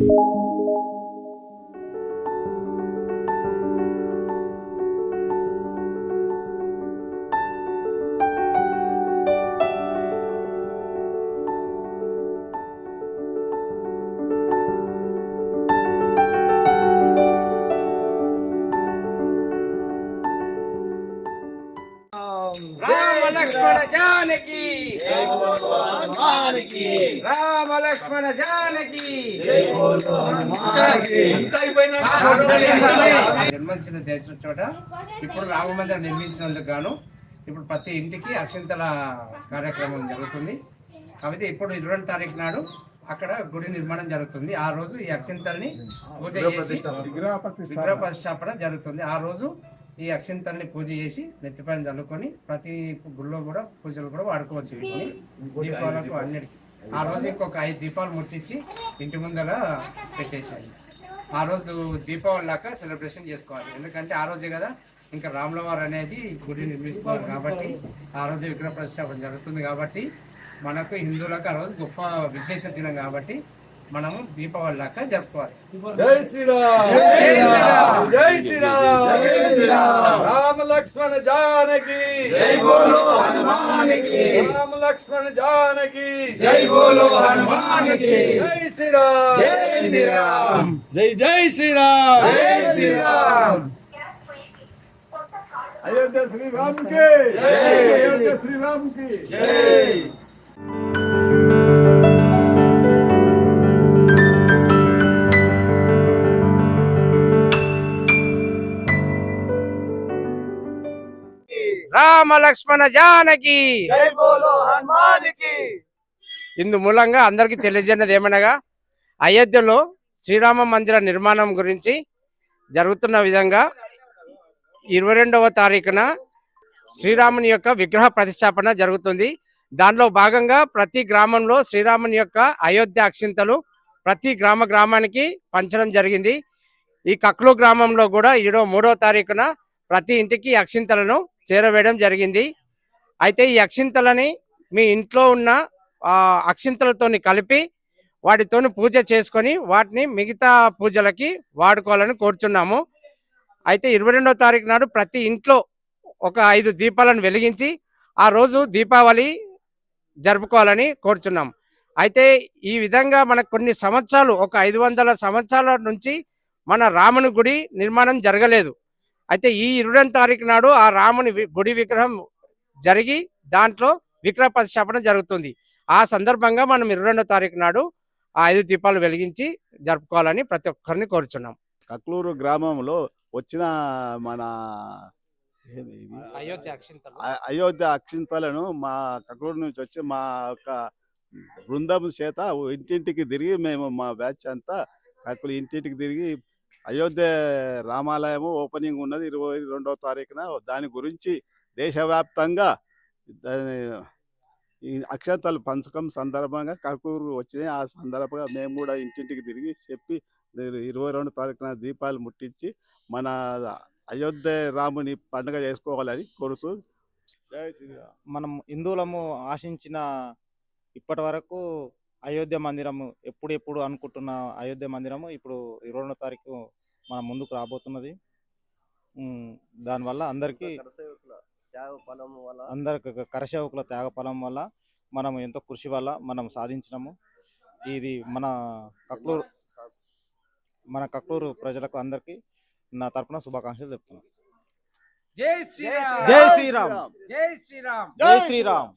రామ లక్ష్మణ జానకి. రామ లక్ష్మణ జానకి. జన్మించిన దేశం చోట ఇప్పుడు రామ మందిరం నిర్మించినందుకు గాను ఇప్పుడు ప్రతి ఇంటికి అక్షంతల కార్యక్రమం జరుగుతుంది. కాబట్టి ఇప్పుడు ఇరవై తారీఖు నాడు అక్కడ గుడి నిర్మాణం జరుగుతుంది. ఆ రోజు ఈ అక్షంతల్ని పూజ చేసి విగ్రహ ప్రతిష్టాపన జరుగుతుంది. ఆ రోజు ఈ అక్షంతల్ని పూజ చేసి నెత్తిపైన చల్లుకొని ప్రతి గుళ్ళో కూడా పూజలు కూడా వాడుకోవచ్చు వీటిని. దీపాలకు అన్నిటికీ. ఆ రోజు ఇంకొక ఐదు దీపాలు ముట్టించి ఇంటి ముందర పెట్టేసాయి ఆ రోజు దీపావళి దాకా సెలబ్రేషన్ చేసుకోవాలి. ఎందుకంటే ఆ రోజే కదా ఇంకా రాముల వారు అనేది గుడి నిర్మిస్తున్నారు కాబట్టి ఆ రోజు విగ్రహ ప్రతిష్టాపన జరుగుతుంది కాబట్టి మనకు హిందువులకు ఆ రోజు గొప్ప విశేష దినం కాబట్టి మనము దీపావళి దాకా జరుపుకోవాలి. జై శ్రీరామ్! జై శ్రీరామ్. జై శ్రీరామ్ జై శ్రీరామ్. రామ లక్ష్మణ జానకి జై బోలో హనుమానికి. రామ లక్ష్మణ జానకి జై బోలో హనుమానికి. జై శ్రీరామ్ జై శ్రీరామ్. జై జై శ్రీరామ్ జై శ్రీరామ్ అయోధ్య శ్రీరామ్కి జై. అయోధ్య శ్రీరామ్కి జై రామ లక్ష్మణ జానకి ఇందు మూలంగా అందరికీ తెలియజేయనది ఏమనగా అయోధ్యలో శ్రీరామ మందిర నిర్మాణం గురించి జరుగుతున్న విధంగా ఇరవై రెండవ తారీఖున శ్రీరాముని యొక్క విగ్రహ ప్రతిష్టాపన జరుగుతుంది. దానిలో భాగంగా ప్రతి గ్రామంలో శ్రీరాముని యొక్క అయోధ్య అక్షింతలు ప్రతి గ్రామ గ్రామానికి పంచడం జరిగింది. ఈ కక్లు గ్రామంలో కూడా ఏడో మూడో తారీఖున ప్రతి ఇంటికి అక్షింతలను చేరవేయడం జరిగింది. అయితే ఈ అక్షింతలని మీ ఇంట్లో ఉన్న ఆ, అక్షింతలతోని కలిపి వాటితోని పూజ చేసుకొని వాటిని మిగతా పూజలకి వాడుకోవాలని కోరుచున్నాము. అయితే ఇరవై రెండవ తారీఖు నాడు ప్రతి ఇంట్లో ఒక ఐదు దీపాలను వెలిగించి ఆ రోజు దీపావళి జరుపుకోవాలని కోరుచున్నాం. అయితే ఈ విధంగా మనకు కొన్ని సంవత్సరాలు ఒక ఐదు వందల సంవత్సరాల నుంచి మన రాముని గుడి నిర్మాణం జరగలేదు. అయితే ఈ ఇరవై తారీఖు నాడు ఆ రాముని గుడి విగ్రహం జరిగి దాంట్లో విగ్రహ ప్రతిష్టాపన జరుగుతుంది. ఆ సందర్భంగా మనం ఇరవై రెండో తారీఖు నాడు ఆ ఐదు దీపాలు వెలిగించి జరుపుకోవాలని ప్రతి ఒక్కరిని కోరుచున్నాం. కక్లూరు గ్రామంలో వచ్చిన మన? అయోధ్య అ- అయోధ్య అక్షింతలను మా కక్లూరు నుంచి వచ్చి మా యొక్క బృందం చేత ఇంటింటికి తిరిగి మేము మా బ్యాచ్ అంతా కక్కులు ఇంటింటికి తిరిగి అయోధ్య రామాలయము ఓపెనింగ్ ఉన్నది ఇరవై రెండవ తారీఖున. దాని గురించి దేశవ్యాప్తంగా దాని ఈ అక్షంతలు పంచకం సందర్భంగా కకూరు వచ్చినాయి. ఆ సందర్భంగా మేము కూడా ఇంటింటికి తిరిగి చెప్పి ఇరవై రెండు తారీఖున దీపాలు ముట్టించి మన అయోధ్య రాముని పండుగ చేసుకోవాలని కోరుతూ మనం హిందువులము ఆశించిన ఇప్పటి వరకు అయోధ్య మందిరము ఎప్పుడు ఎప్పుడు అనుకుంటున్న అయోధ్య మందిరము ఇప్పుడు ఇరవై రెండో తారీఖు మన ముందుకు రాబోతున్నది. దానివల్ల అందరికీ అందరికి కరసేవకుల త్యాగ ఫలం వల్ల మనం ఎంతో కృషి వల్ల మనం సాధించినాము. ఇది మన కక్లూరు మన కక్లూరు ప్రజలకు అందరికీ నా తరపున శుభాకాంక్షలు చెప్తున్నాను జై శ్రీరామ్! జై శ్రీరామ్! జై శ్రీరామ్! జై శ్రీరామ్!